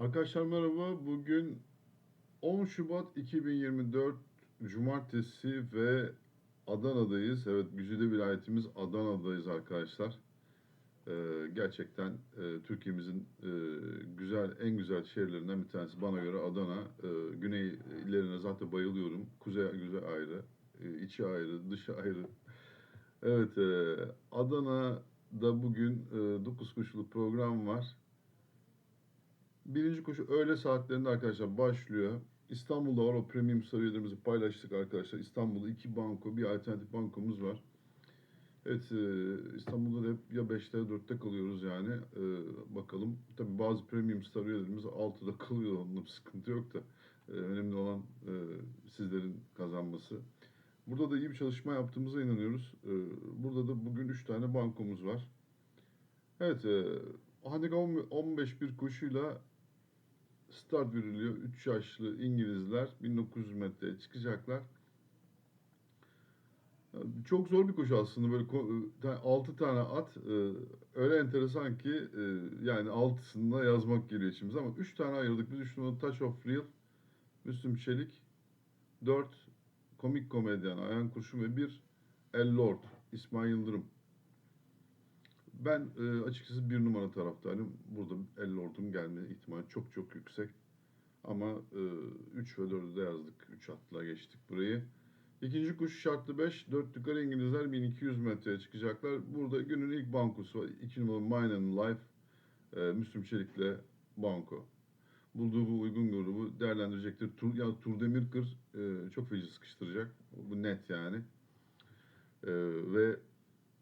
Arkadaşlar merhaba. Bugün 10 Şubat 2024 Cumartesi ve Adana'dayız. Evet, güzide vilayetimiz Adana'dayız arkadaşlar. Ee, gerçekten e, Türkiye'mizin e, güzel, en güzel şehirlerinden bir tanesi. Bana göre Adana. E, güney illerine zaten bayılıyorum. Kuzey güzel ayrı, e, içi ayrı, dışı ayrı. Evet, e, Adana'da bugün e, 9 koşulu program var. Birinci koşu öğle saatlerinde arkadaşlar başlıyor. İstanbul'da var o premium seviyelerimizi paylaştık arkadaşlar. İstanbul'da iki banko, bir alternatif bankomuz var. Evet e, İstanbul'da da hep ya 5'te ya 4'te kalıyoruz yani. E, bakalım. Tabi bazı premium star üyelerimiz 6'da kalıyor. Bir sıkıntı yok da. E, önemli olan e, sizlerin kazanması. Burada da iyi bir çalışma yaptığımıza inanıyoruz. E, burada da bugün 3 tane bankomuz var. Evet, e, handikap 15 bir koşuyla start veriliyor. 3 yaşlı İngilizler 1900 metreye çıkacaklar. Çok zor bir koşu aslında böyle 6 tane at e, öyle enteresan ki e, yani altısında yazmak geliyor içimize ama 3 tane ayırdık. Biz 3 numaralı Touch of Real, Müslüm Çelik, 4 komik komedyen Ayhan Kurşun ve 1 El Lord İsmail Yıldırım. Ben e, açıkçası bir numara taraftarıyım. Burada El Lord'un gelme ihtimali çok çok yüksek. Ama 3 ve 4'ü de yazdık. 3 atla geçtik burayı. İkinci kuş şartlı 5. 4 yukarı İngilizler 1200 metreye çıkacaklar. Burada günün ilk bankosu var. 2 numaralı Mine and Life. E, Müslüm Çelik'le banko. Bulduğu bu uygun grubu değerlendirecektir. Tur, ya Tur Demirkır e, çok feci sıkıştıracak. Bu net yani. E, ve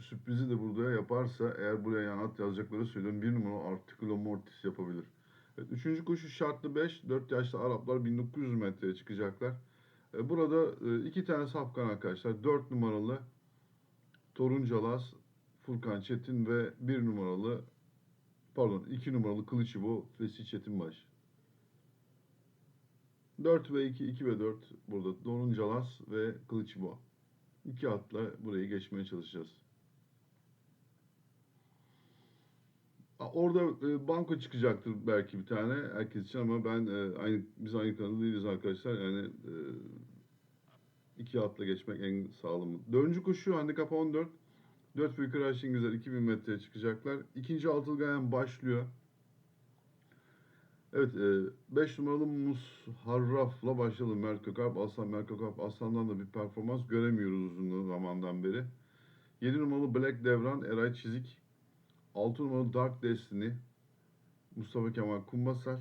sürprizi de burada yaparsa eğer buraya yanat yazacakları söylüyorum. Bir numara Articulo Mortis yapabilir. Evet, üçüncü koşu şartlı 5. 4 yaşlı Araplar 1900 metreye çıkacaklar. E, burada e, iki tane safkan arkadaşlar. 4 numaralı Torun Calas, Furkan Çetin ve 1 numaralı pardon 2 numaralı Kılıçibo Fesih Çetinbaş. 4 ve 2, 2 ve 4 burada Torun Calas ve Kılıçibo. İki atla burayı geçmeye çalışacağız. Orada e, banko çıkacaktır belki bir tane herkes için ama ben e, aynı biz aynı kanalda değiliz arkadaşlar. Yani e, iki atla geçmek en sağlamı. Dördüncü koşu handikap 14. 4 büyük araç İngilizler 2000 metreye çıkacaklar. İkinci altılı gayen başlıyor. Evet 5 e, numaralı Musharraf'la başlayalım. Mert Kökarp, Aslan Mert Kökarp. Aslan'dan da bir performans göremiyoruz uzun zamandan beri. 7 numaralı Black Devran, Eray Çizik. 6 numaralı Dark Destiny Mustafa Kemal Kumbasar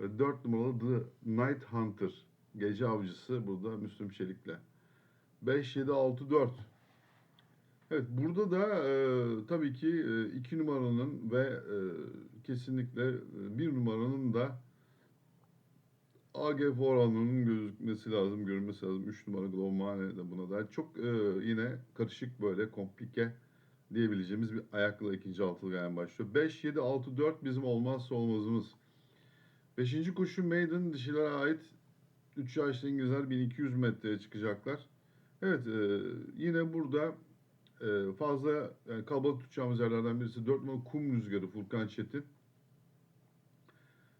ve 4 numaralı The Night Hunter Gece Avcısı burada Müslüm Çelik'le. 5, 7, 6, 4. Evet burada da e, tabii ki 2 e, numaranın ve e, kesinlikle 1 e, numaranın da AG oranının gözükmesi lazım, görünmesi lazım. 3 numara Glomane de buna da çok e, yine karışık böyle komplike diyebileceğimiz bir ayakla ikinci altılı gayen başlıyor. 5, 7, 6, 4 bizim olmazsa olmazımız. Beşinci koşu Maiden dişilere ait 3 yaşlı İngilizler 1200 metreye çıkacaklar. Evet e, yine burada e, fazla yani kalabalık tutacağımız yerlerden birisi 4 numaralı kum rüzgarı Furkan Çetin.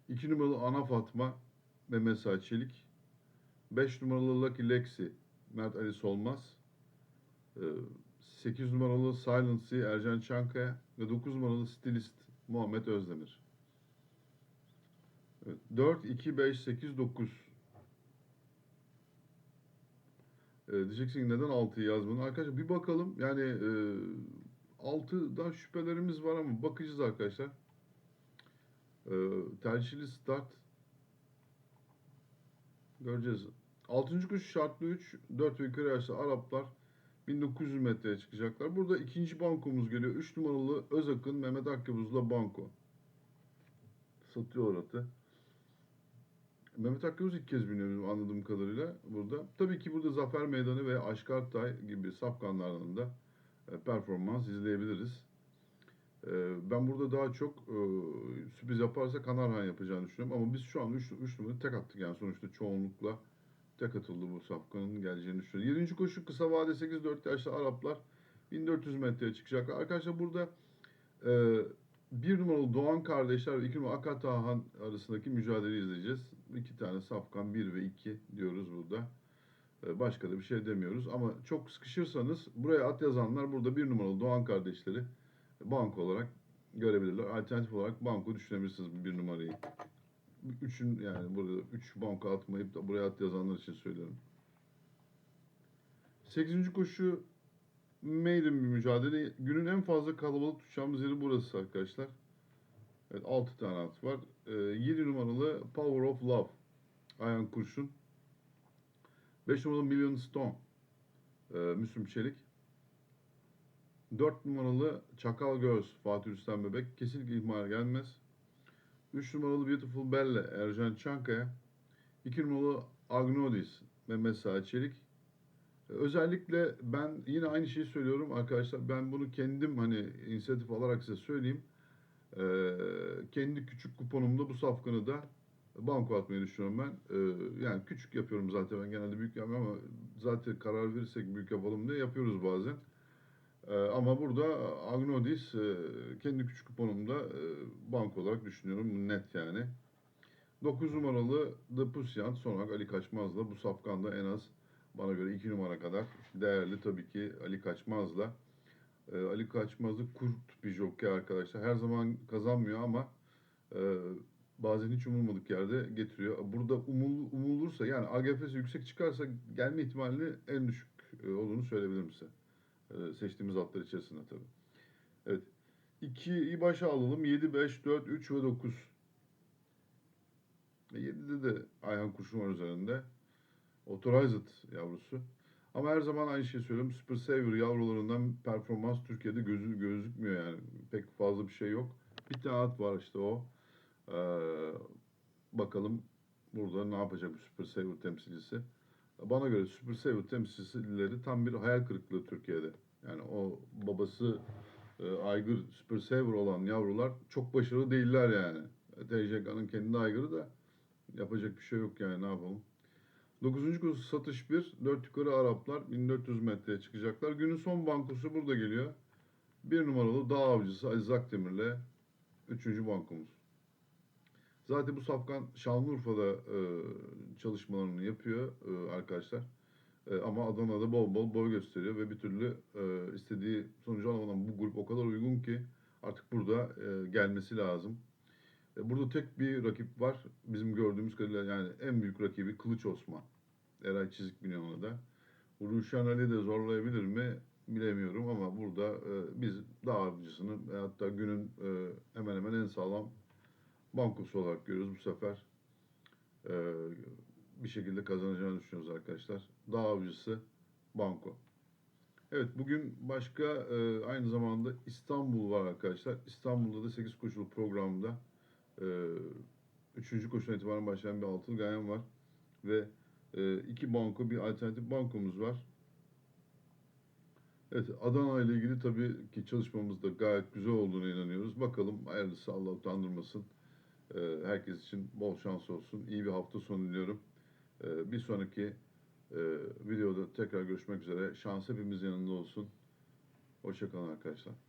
2 numaralı Ana Fatma Mehmet Saat Çelik. 5 numaralı Lucky Lexi Mert Ali Solmaz. E, 8 numaralı Silency Ercan Çankaya ve 9 numaralı Stilist Muhammed Özdemir. 4, 2, 5, 8, 9. Ee, diyeceksin neden 6'yı yazmadın? Arkadaşlar bir bakalım. Yani e, 6'dan şüphelerimiz var ama bakacağız arkadaşlar. E, tercihli start. Göreceğiz. 6. kuş şartlı 3. 4 ve yukarı yaşlı Araplar 1900 metreye çıkacaklar. Burada ikinci bankomuz geliyor. 3 numaralı Özak'ın Mehmet Akyavuz'la banko. Satıyor atı. Mehmet Akyavuz ilk kez biniyor anladığım kadarıyla burada. Tabii ki burada Zafer Meydanı ve Aşkar Tay gibi safkanlardan da e, performans izleyebiliriz. E, ben burada daha çok e, sürpriz yaparsa Kanarhan yapacağını düşünüyorum. Ama biz şu an 3 numara tek attık yani sonuçta çoğunlukla tek atıldı bu safkanın geleceğini düşünüyorum. 7. koşu kısa vade 8-4 yaşlı Araplar 1400 metreye çıkacaklar. Arkadaşlar burada e, bir numaralı Doğan kardeşler ve iki numaralı Akatahan arasındaki mücadeleyi izleyeceğiz. İki tane safkan 1 ve 2 diyoruz burada. Ee, Başka da bir şey demiyoruz ama çok sıkışırsanız buraya at yazanlar burada bir numaralı Doğan kardeşleri banko olarak görebilirler. Alternatif olarak banko düşünebilirsiniz bir numarayı. Üçün yani burada üç banko atmayıp da buraya at yazanlar için söylüyorum. Sekizinci koşu maiden bir mücadele. Günün en fazla kalabalık tutacağımız yeri burası arkadaşlar. Evet 6 tane at var. Ee, 7 numaralı Power of Love. Ayhan Kurşun. 5 numaralı Million Stone. Ee, Müslüm Çelik. 4 numaralı Çakal Göz. Fatih Rüstem Bebek. Kesinlikle ihmal gelmez. 3 numaralı Beautiful Belle. Ercan Çankaya. 2 numaralı Agnodis. Mehmet Saat Çelik. Özellikle ben yine aynı şeyi söylüyorum arkadaşlar. Ben bunu kendim hani inisiyatif alarak size söyleyeyim. Ee, kendi küçük kuponumda bu safkanı da banko atmayı düşünüyorum ben. Ee, yani küçük yapıyorum zaten ben genelde büyük yapmıyorum ama zaten karar verirsek büyük yapalım diye yapıyoruz bazen. Ee, ama burada Agnodis e, kendi küçük kuponumda e, banko olarak düşünüyorum. Net yani. 9 numaralı The Pusyant son olarak Ali Kaçmaz'la bu safkanda en az bana göre 2 numara kadar değerli tabii ki Ali Kaçmaz'la. Ee, Ali Kaçmaz'ı kurt bir jockey arkadaşlar. Her zaman kazanmıyor ama e, bazen hiç umulmadık yerde getiriyor. Burada umul, umulursa yani AGF'si yüksek çıkarsa gelme ihtimalini en düşük olduğunu söyleyebilirim size. E, seçtiğimiz atlar içerisinde tabii. Evet. 2'yi başa alalım. 7, 5, 4, 3 ve 9. 7'de de Ayhan Kurşun var üzerinde. Authorized yavrusu. Ama her zaman aynı şeyi söylüyorum. Super Saver yavrularından performans Türkiye'de gözü gözükmüyor yani. Pek fazla bir şey yok. Bir tane at var işte o. Ee, bakalım burada ne yapacak bu Super Saver temsilcisi. Bana göre Super Saver temsilcileri tam bir hayal kırıklığı Türkiye'de. Yani o babası e, aygır Super Saver olan yavrular çok başarılı değiller yani. TJK'nın kendi aygırı da yapacak bir şey yok yani ne yapalım. 9. koşu satış 1. 4 yukarı Araplar 1400 metreye çıkacaklar. Günün son bankosu burada geliyor. Bir numaralı dağ avcısı Aziz Akdemir'le 3. bankomuz. Zaten bu safkan Şanlıurfa'da e, çalışmalarını yapıyor e, arkadaşlar. E, ama Adana'da bol bol boy gösteriyor ve bir türlü e, istediği sonucu alamadan bu grup o kadar uygun ki artık burada e, gelmesi lazım. E, Burada tek bir rakip var. Bizim gördüğümüz kadarıyla yani en büyük rakibi Kılıç Osman. Eray Çizik biniyor da. Ruşen Ali de zorlayabilir mi bilemiyorum ama burada e, biz dağ avcısını hatta günün e, hemen hemen en sağlam bankosu olarak görüyoruz bu sefer. E, bir şekilde kazanacağını düşünüyoruz arkadaşlar. Dağ avcısı banko. Evet bugün başka e, aynı zamanda İstanbul var arkadaşlar. İstanbul'da da 8 koşulu programda ee, üçüncü koşudan itibaren başlayan bir altılı gayen var. Ve e, iki banko, bir alternatif bankomuz var. Evet, Adana ile ilgili tabii ki çalışmamız da gayet güzel olduğuna inanıyoruz. Bakalım hayırlısı Allah utandırmasın. Ee, herkes için bol şans olsun. İyi bir hafta sonu diliyorum. Ee, bir sonraki e, videoda tekrar görüşmek üzere. Şans hepimiz yanında olsun. Hoşçakalın arkadaşlar.